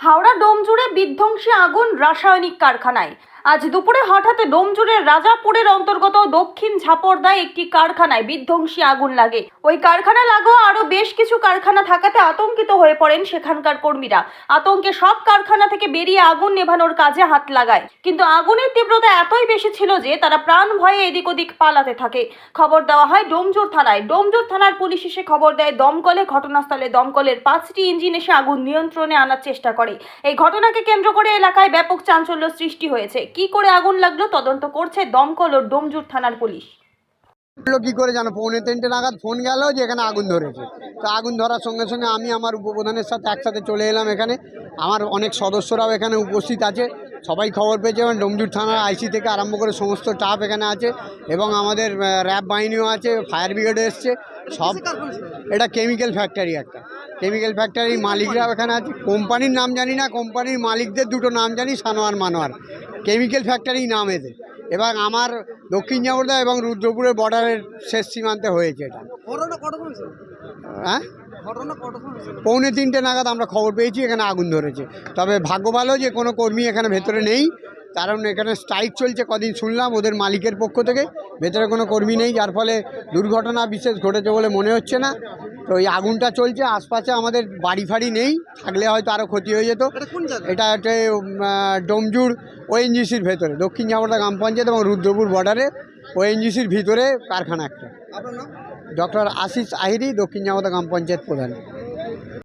হাওড়া ডোমজুড়ে বিধ্বংসী আগুন রাসায়নিক কারখানায়। আজ দুপুরে হঠাৎ ডোমজুড়ের রাজাপুরের অন্তর্গত দক্ষিণ ঝাপড়দায় একটি কারখানায় বিধ্বংসী আগুন লাগে। ওই কারখানা লাগোয়া আরও বেশ কিছু কারখানা থাকাতে আতঙ্কিত হয়ে পড়েন সেখানকার কর্মীরা। আতঙ্কে সব কারখানা থেকে বেরিয়ে আগুন নেভানোর কাজে হাত লাগায়। কিন্তু আগুনের তীব্রতা এতই বেশি ছিল যে তারা প্রাণ ভয়ে এদিক ওদিক পালাতে থাকে। খবর দেওয়া হয় ডোমজুর থানায়। ডোমজুর থানার পুলিশ এসে খবর দেয়, দমকলে, ঘটনাস্থলে দমকলের পাঁচটি ইঞ্জিন এসে আগুন নিয়ন্ত্রণে আনার চেষ্টা করে। এই ঘটনাকে কেন্দ্র করে এলাকায় ব্যাপক চাঞ্চল্য সৃষ্টি হয়েছে। কি করে আগুন লাগল তদন্ত করছে দমকল ও ডোমজুর থানার পুলিশ। কী করে জানো? পৌনে তিনটে নাগাদ ফোন গেল যে এখানে আগুন ধরেছে। তো আগুন ধরার সঙ্গে সঙ্গে আমি আমার উপপ্রধানের সাথে একসাথে চলে এলাম এখানে। আমার অনেক সদস্যরাও এখানে উপস্থিত আছে। সবাই খবর পেয়েছে এবং ডোমজুর থানার আইসি থেকে আরম্ভ করে সমস্ত স্টাফ এখানে আছে এবং আমাদের র্যাব বাহিনীও আছে ফায়ার ব্রিগেডও এসছে, সব এটা কেমিক্যাল ফ্যাক্টরি একটা। কেমিক্যাল ফ্যাক্টরির মালিকরাও এখানে আছে। কোম্পানির নাম জানি না, কোম্পানির মালিকদের দুটো নাম জানি, সানোয়ার মানোয়ার। কেমিক্যাল ফ্যাক্টরি নাম এদের। এবং আমার দক্ষিণ জামুর্দা এবং রুদ্রপুরের বর্ডারের শেষ সীমান্তে হয়েছে এটা। হ্যাঁ? পৌনে তিনটে নাগাদ আমরা খবর পেয়েছি এখানে আগুন ধরেছে। তবে ভাগ্য ভালো যে কোনো কর্মী এখানে ভেতরে নেই। কারণ এখানে স্ট্রাইক চলছে কদিন শুনলাম ওদের মালিকের পক্ষ থেকে। ভেতরে কোনো কর্মী নেই যার ফলে দুর্ঘটনা বিশেষ ঘটেছে বলে মনে হচ্ছে না। তো এই আগুনটা চলছে আশপাশে আমাদের বাড়ি ফাড়ি নেই থাকলে হয়তো আরও ক্ষতি হয়ে যেত। এটা হচ্ছে উম, ডোমজুর ওএনজিসির ভেতরে দক্ষিণ জামরদা গ্রাম পঞ্চায়েত এবং রুদ্রপুর বর্ডারে ওএনজিসির ভিতরে কারখানা একটা। ডক্টর আশিস আহিরি দক্ষিণ জামরদা গ্রাম পঞ্চায়েত প্রধান।